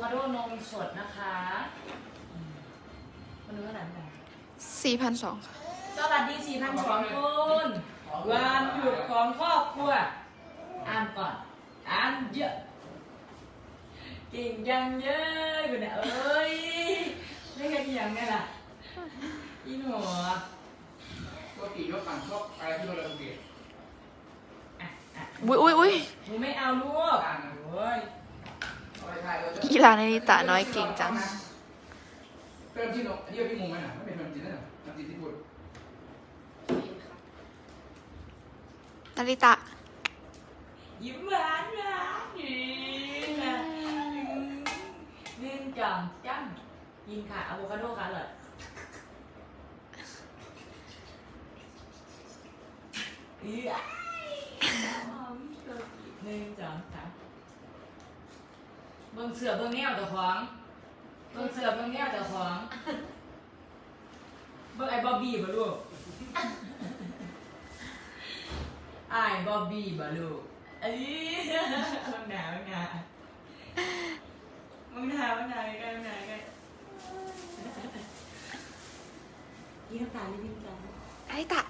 คาโดนมสดนะคะอืมมาดูขนาดไหนสี่พันสองค่ะ สวัสดีสี่พันสองคนวันหยุดของครอบครัวอ่านก่อนอ่านเยอะเก่งยังเยอะกูเนี่ยเอ้ยไม่กันยังไงล่ะอีหนูอะปกติยกฝั่งชอบอะไรที่เราเรียนเกียรติอะอะอุ้ยอุ้ยอุ้ยหนูไม่เอาลูกโอ้ย กีฬาในนิตาน้อยเก่งจังเริ่มที่นกอันนี้พี่มุมไหมน่ะไม่เป็นความจริงนะความจริงที่พูดนาริตะ ยิ้มหวานหวานยิ้มนะนื่นจอมจ้ำยินค่ะอะโวคาโดค่ะเลยอีอ้ายหนึ่งสองสาม เบิ่งเสือเบิ่งแนวเจ้าของเบิ่งเสือเบิ่งแนวเจ้าของเบิ่งไอ้บอบบี้บ่ลูกไอ้บอบบี้บ่ลูกเอ้ยมึงหนามึงหนามึงหนามึงหนาใกล้มึงหนาใกล้ยี่น้ำตาลนี่น้ำตาลนาริตะ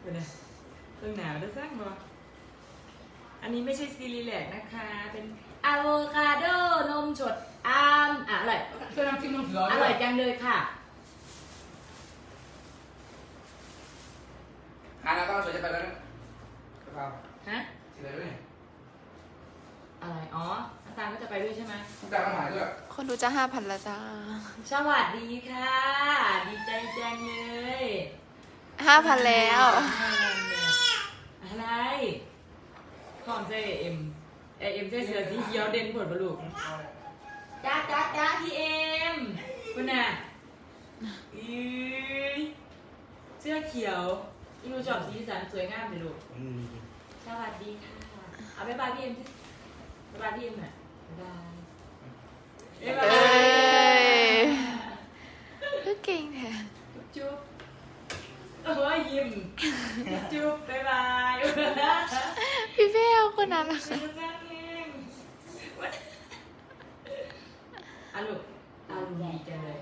เป็นไงมึงหนาวจะสร้างบ่อันนี้ไม่ใช่ซีรีแลกนะคะเป็น อะโวคาโดนมสดอามอะอร่อยเสื้อน้ำจิ้มน้ำเสืออร่อยจังเลยค่ะหาแล้วก็สวยจะไปแล้วนะกระเพราฮะ สีอะไรด้วยเนี่ยอะไร อ๋อน้ำตาลก็จะไปด้วยใช่ไหมต้องการมาถ่ายด้วยคนดูจะห้าพันละจ้าสวัสดีค่ะ ดีใจจังเลยห้าพันแล้ว อะไรคอมเจเอ็ม เอ็มเจเสือสีเขียวเด่นผลบลูกจ้าจ้าจ้าพี่เอ็มคุณน่ะอีเสื้อเขียวอีนูชอบสีสันสวยงามเลยลูกสวัสดีค่ะเอาไปบายพี่เอ็มสิบ๊ายบายพี่เอ็มหน่อยบ๊ายบายบ๊ายบาเอ้ยยก็เก่งแท้จุ๊บโอ้ยยิ้มจุ๊บบ๊ายบายพี่เบลคนนั้นล่ะซื้อ แซ่บเองอะลูกอารมณ์ดีจังเลย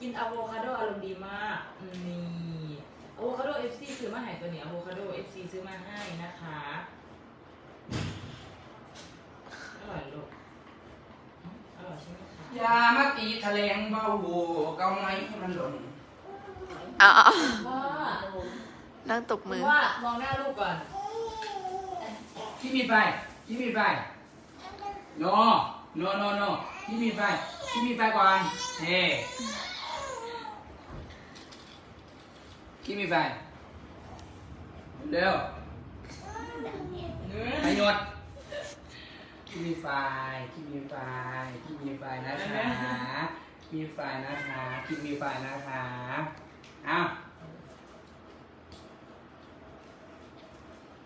กินอะโวคาโดอารมณ์ดีมากนี่อะโวคาโดเอฟซีซื้อมาให้ตัวนี้อะโวคาโดเอฟซีซื้อมาให้นะคะอร่อยลูกอร่อยใช่ไหมคะยามาตีแถลงเบาโหเกาไม้ให้มันหล่นเอาเอาพ่อนั่งตบมือว่ามองหน้าลูกก่อนที่มีไฟที่มีไฟ no no no no ที่มีไฟที่มีไฟก่อนเฮ้ที่มีไฟเร็วเนื้อประโยชน์ที่มีไฟที่มีไฟที่มีไฟนะคะมีไฟนะคะที่มีไฟนะคะอ้าว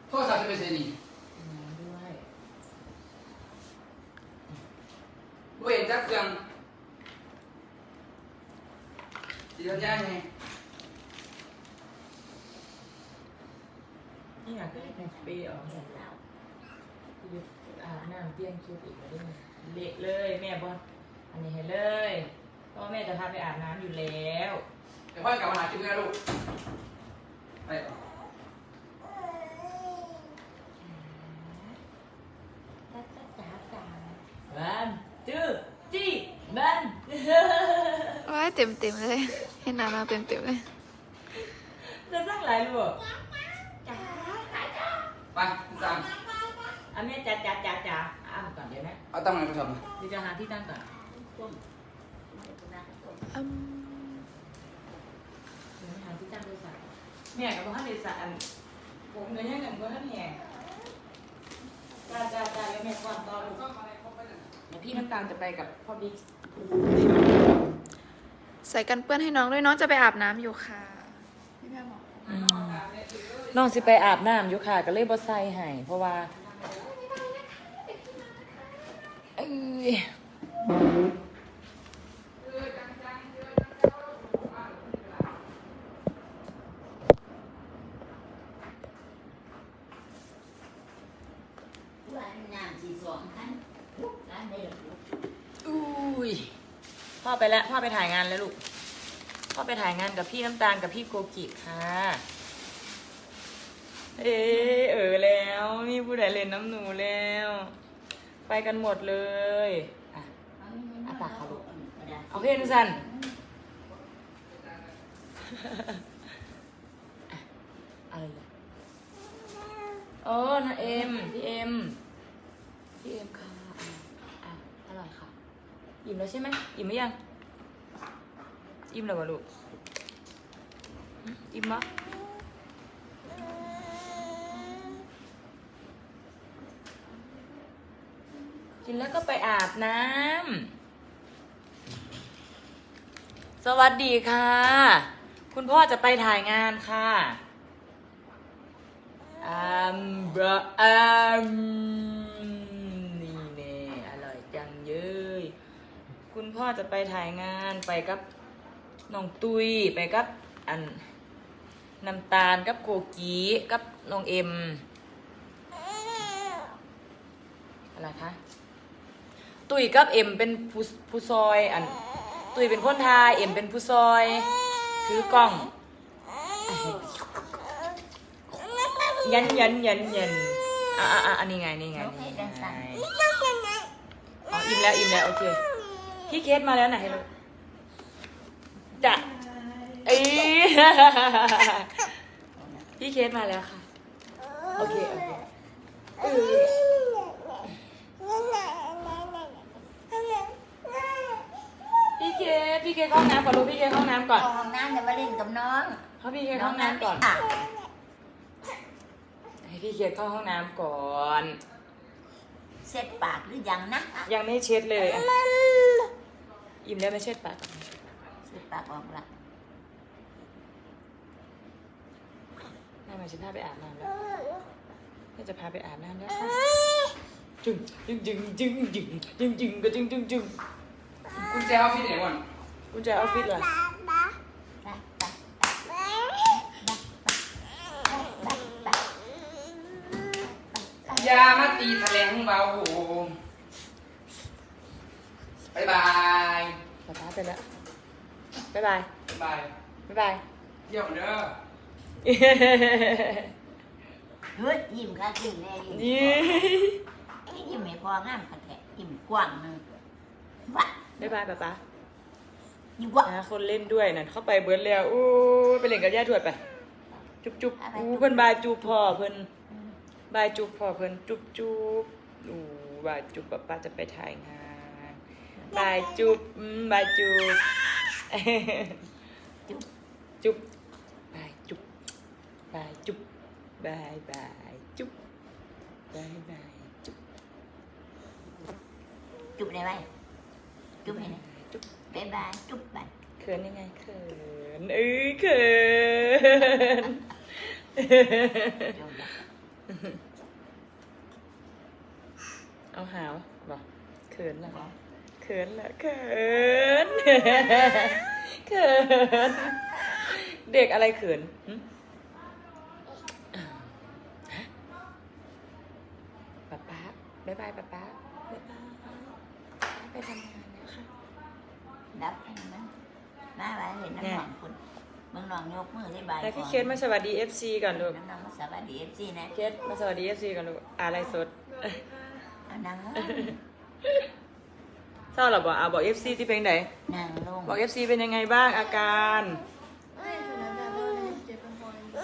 โทรศัพท์จะไปเซ็นอีกด้วย บ่เห็น จักเครื่องสิเดี๋ยวแจ้งไงนี่อยากได้แผ่นเปย์ออกแบบแล้วอาบน้ำเปลี่ยนชุดอีกแล้วด้วยเละเลยแม่บออันนี้ให้เลยเพราะว่าแม่จะพาไปอาบน้ำอยู่แล้วเดี๋ยวพ่อกลับมาหาจิ๊บนะลูกไป บันจื้อจี้บั นว้ายเต็มเต็มๆเลยเห็นหน้าเราเต็มเต็มๆเลยจะสร้างหลายลูกจ้าไปตามอะแม่จ้าจ้าจ้าจ้าอ่านก่อนเดี๋ยวนะเอาตั้งไหนไปทำเดี๋ยวจะหาที่ตั้งก่อนอืมเดี๋ยวหาที่ตั้งโทรศัพท์แม่กับพ่อท่านเดชอันผมเงินยังกับพ่อท่านแหงจ้าจ้าจ้าแล้วแม่ก่อนต่อลูกเดี๋ยวพี่น้ำตาลจะไปกับพ่อบิ๊กใส่กันเปื้อนให้น้องด้วยน้องจะไปอาบน้ำอยู่ค่ะพี่แม่บอกน้องสิไปอาบน้ำอยู่ค่ะ ก็เลยบ่ใส่ให้เพราะว่าเอ้ย ยพ่อไปแล้วพ่อไปถ่ายงานแล้วลูกพ่อไปถ่ายงานกับพี่น้ำตาลกับพี่โกกิค่ะ เอ๊ะเออแล้วมีผู้ใดเล่นน้ำหนูแล้ว ไปกันหมดเลยอะอะปากเขาลูกเอาเพลงสั้นอะเอาเลยโอ้นะเอ็มพี่เอ็มพี่เอ็มค่ะอะอะอร่อยค่ะ อิ่มแล้วใช่ไหมอิ่มไหมยัง อิ่มแล้ววะลูก อิ่มปะกินแล้วก็ไปอาบน้ำ สวัสดีค่ะ คุณพ่อจะไปถ่ายงานค่ะอัมบะอัมนี่เน่อร่อยจังเย้ยคุณ พ่อจะไปถ่ายงานไปกับน้องตุยไปกับอันน้ำตาลกับโกกีกับน้องเอ็มอะไรคะตุยกับเอ็มเป็นผู้ผู้ซอยอันตุยเป็นคนทายเอ็มเป็นผู้ซอยถือกล้อง ยันยันยันยันอะอะอะอันนี้ไงนี่ไงนี่ไงอ๋ออิ่มแล้วอิ่มแล้วโอเค พี่เคสมาแล้วไหนลูกจะเอ้ยพี่เคสมาแล้วค่ะ โอเคโอเคเออพี่เคสพี่เคสเข้าห้องน้ำก่อนลูกพี่เคสเข้าห้องน้ำก่อนเข้าห้องน้ำจะมาเล่นกับน้องเขาพี่เคสเข้าห้องน้ำก่อนอะให้พี่เคสเข้าห้องน้ำก่อน เสร็จปากหรือยังนะ ยังไม่เช็ดเลยอะ อิ่มแล้วไม่เช็ดปากก่อนเสร็จปากออกละแม่มาจะพาไปอาบน้ำแล้วแม่จะพาไปอาบน้ำแล้วค่ะจึงจึงจึงจึงจึงจึงจึงก็จึงจึงจึงกุญแจออฟฟิศไหนก่อนกุญแจออฟฟิศเหรอไปไปไปไปอยามาตีแถลงเบาโหบายบาย ป๊าป๊าไปแล้วบ๊ายบายบายบายบ๊ายบาย เที่ยวเด้อเฮ้ยยิ้มค่ะยิ้มแน่ยิ้มนี่ยิ้มไม่พองามค่ะแท้ยิ้มกว้างหนึงวัดบ๊ายบายป๊าป๊ายิ้มกว้างหาคนเล่นด้วยนั่นเข้าไปเบิร์ดแล้วอู้ยไปเล่นกับย่าทวดไป จุ๊บจุ๊บอู้เพิ่นบายจูบพ่อเพิ่นบายจุบพอเพิ่นจุบจุบอูบายจุบป้าป้าจะไปถ่ายงาน บายจุบอืมบายจุบจุ๊บจุบบายจุบบายจุบบายบายจุบบายบายจุบจุ๊บได้ไหมจุ๊บให้นะจุบบ๊ายบายจุ๊บไปเขินยังไงเขินเอ้ยเขินจุ๊บไปเอาหาวบอกเขินละ เขินละเขินเขิน เด็กอะไรเขินหึป๊าป๊าบ๊ายบายป๊าป๊าบ๊ายบายไปทำงานแล้วค่ะรับให้มันมาไว้เห็นน้ำหนองคุณเมืองหนองยกมือได้บายแต่พี่เคสมาสวัสดี FC ก่อนลูกน้ำหนองมาสวัสดีเอฟซีนะ เคสมาสวัสดี FC ก่อนลูก อะไรสดเอานางลง เศร้าหรอบอกอะบอก FC ที่เพลงไหนนางลงบอก FC เป็นยังไงบ้างอาการ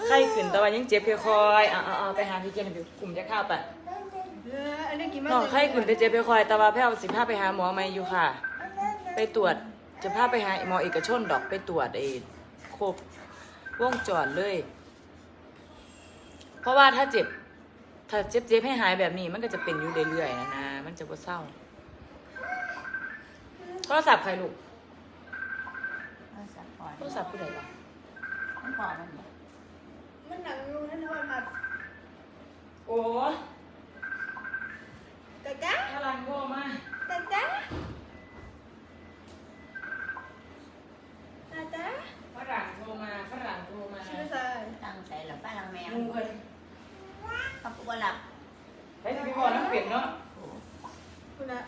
ไข้ขึ้นแต่ว่ายังเจ็บคอยๆอะอะอะไปหาพี่เจนหน่อยกลุ่มจะเข้าไปน้องไข้ขึ้นแต่เจ็บคอยๆแต่ว่าแพทย์สิพาไปหาหมอไหมอยู่ค่ะ ไปตรวจจะพาไปหาหมอเอกชนดอกไปตรวจเองครบวงจรเลย เพราะว่าถ้าเจ็บ ถ้าเจ็บเจ็บให้หายแบบนี้มันก็จะเป็นอยู่เรื่อยๆนะนะมันจะบ่เศร้า โทรศัพท์ใครลูกเอาสักก่อนโทรศัพท์ผู้ใดบ้างมันพอมันเนี่ยมันหนังงูนั่นโทษครับโอ้ตาจ้าพลังโง่มากตาจ้าตาจ้า ฝรั่งโทรมาฝรั่งโทรมา ชื่อสาย ตั้งใจหลับป้าลังแมว งูเพิ่น เขาบอกว่าหลับ ไปสิพี่บอกน้ำเป็ดเนาะ โอ้ คุณอะ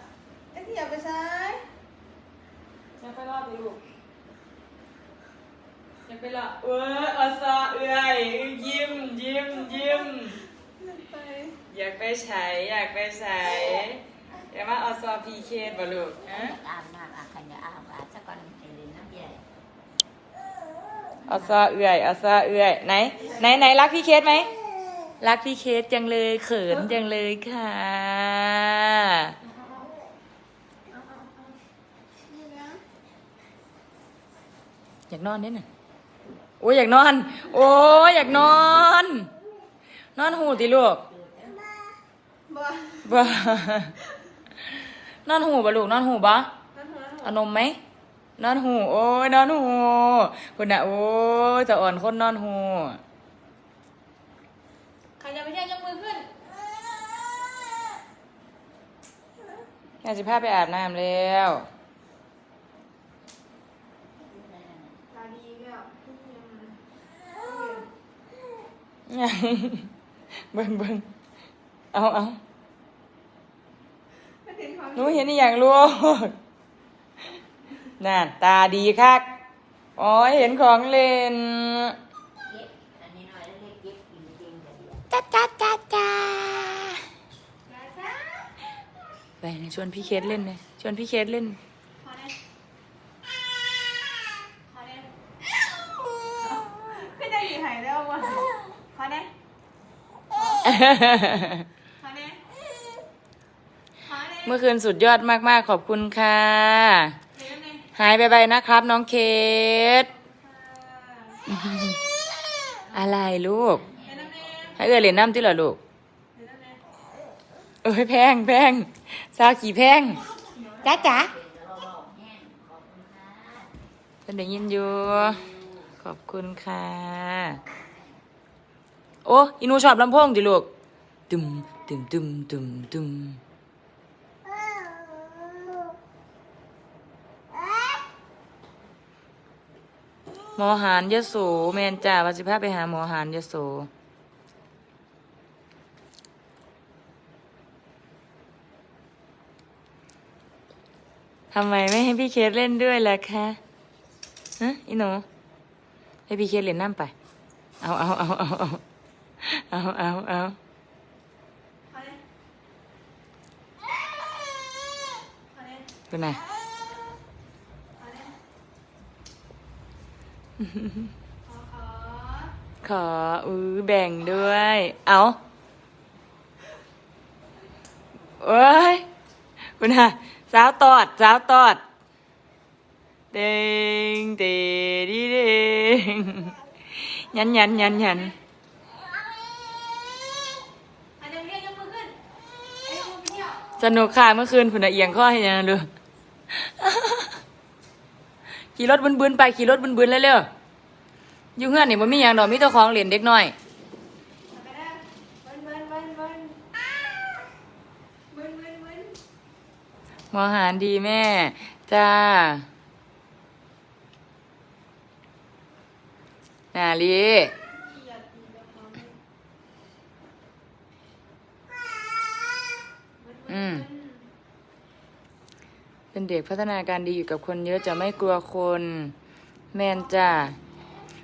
ไอ้ที่อยากไปซ้าย ไลูก อยาก ไปละเอออซอเอื่อยยิ้มยิ้มยิ้มไปอยากไปใช้อยากไปใช้อยากมาอซอพีเคบ่ลูกฮะอาบน้ำอาบขันจะอาบอาบสักก่อนไปเรียนน้ำใหญ่อซอเอื่อยอซอเอื่อยไหนไหนไหนรักพี่เคสไหมรักพี่เคสจังเลยเขินจังเลยค่ะนี่นะอยากนอนเนี่ยน่ะ โอ้ยอยากนอน โอ้ยอยากนอน นอนหูติลูกบ่บ่ นอนหูบ่ลูกนอนหูบ่นั่นหัวนั่นหัวเอานมไหม นอนหู โอ้ยนอนหูคุณน่ะโอ้ยจะอ่อนคนนอนหูใครจะไปเที่ยวยกมือขึ้นอยากจะพาไปอาบน้ำแล้ว ตาดีก็ทุกอย่างเบิ่งเบิ่งเอาเอาหนูเห็นอย่างลูกนั่นตาดีคักอ๋อเห็นของเล่นเก็บอันนี้หน่อยจ้าจ้าจ้าจ้าจ้าไปชวนพี่เคสเล่นเลยชวนพี่เคสเล่น ขอได้ขอได้ขึ้นได้อยู่ไหนแล้ววะ ขอได้ขอได้ขอได้เมื่อคืนสุดยอดมากๆ ขอบคุณค่ะ เดี๋ยวนะหายไปไปนะครับ น้องเคสค่ะอะไรลูก เดี๋ยวนะแม่ให้เอื้อเหรียญน้ำที่เหรอลูก เดี๋ยวนะแม่เอ้ยแพงแพงซาวขี่แพงจ้าจ๋าเราบอกแห้งขอบคุณค่ะเป็นได้ยินอยู่ ขอบคุณค่ะ โอ้อินูชอบลำโพงดิลูกตึมตึมตึมตึมตึมหมอหานยโสแมนจ่าวัสิภาไปหาหมอหานยโสทำไมไม่ให้พี่เคสเล่นด้วยล่ะคะฮะอีหนูให้พี่เคสเล่นน้ำไป เอาเอาเอาเอาเอา เอาเอาเอาขอได้ขอได้เป็นไงขอได้ขอขอขออือแบ่งด้วย เอาเอ้ยคุณน่ะสาวตอดสาวตอดเด้งเตดีเด้งยันยันยันยัน อาจจะเรียกยกมือขึ้นไอ้ยกมือไปเที่ยว สนุกค่ะเมื่อคืนผุนเอียงข้อให้ยังดูขี่รถบึนๆไปขี่รถบึนๆเร็วๆอยู่เฮือนนี่มันมีอย่างดอกมีตัวของเหรียญเด็กน้อยมอหารดีแม่ จ้านาลี อย่าตีแบบเขาเลยเบิ้นเบิ้น อืม เบิ้น เด็กพัฒนาการดีอยู่กับคนเยอะจะไม่กลัวคน แมนจ้า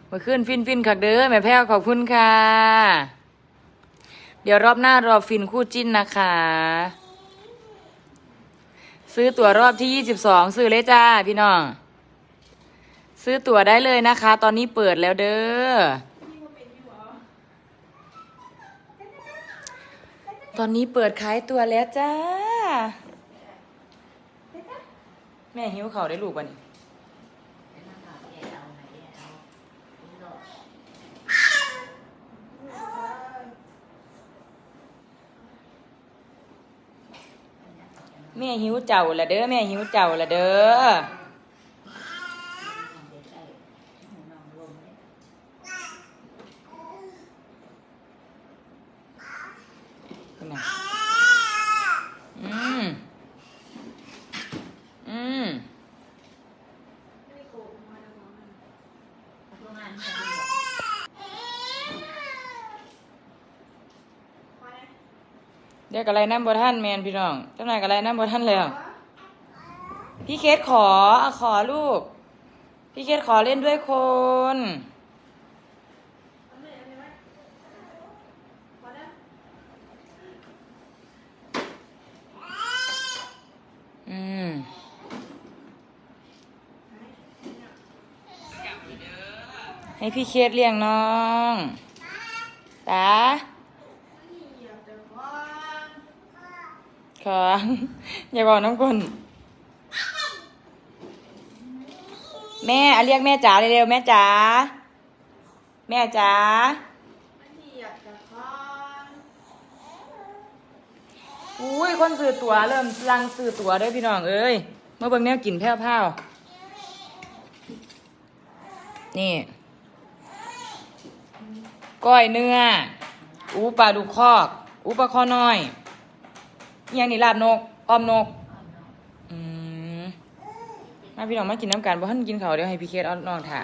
มื่อคืนฟินฟินคักเด้อแม่แพ้วขอบคุณค่ะ เดี๋ยวรอบหน้ารอฟินคู่จิ้นนะคะ ซื้อตั๋วรอบที่22ซื้อเลยจ้าพี่น้อง ซื้อตั๋วได้เลยนะคะ ตอนนี้เปิดแล้วเด้อพี่ว่าเป็นอยู่เหรอตอนนี้เปิดขายตั๋วแล้วจ้า แม่หิวเข่าได้ลูกบ่นี่แม่หิวเจ้าละเด้อแม่หิวเจ้าละเด้อ เรียกอะไรน้ำบท่านแมนพี่น้องเจ้านายกับอะไรน้ำบท่านแล้ว พี่เคสขออะขอลูก พี่เคสขอเล่นด้วยคนอืมให้พี่เคสเลี้ยงน้องตา เหยียบแต่ว่า ขออย่าบอกน้ำคนแม่อะเรียกแม่จ๋าเร็วๆแม่จ๋าแม่จ๋าอุ้ยคนซื้อตัวเริ่มรังซื้อตัวด้วยพี่น้องเอ้ยเมื่อเบิ่งแนวกินแพ้วพ้านี่ก้อยเนื้อ อูปลาดุกคอก อูปลาคอน้อย ยังนี่ลาบนกออมนก อืมมาพี่น้องมากินน้ำกันบ่ท่านกินเขาวเดี๋ยวให้พี่เคสเอาน้องถ่า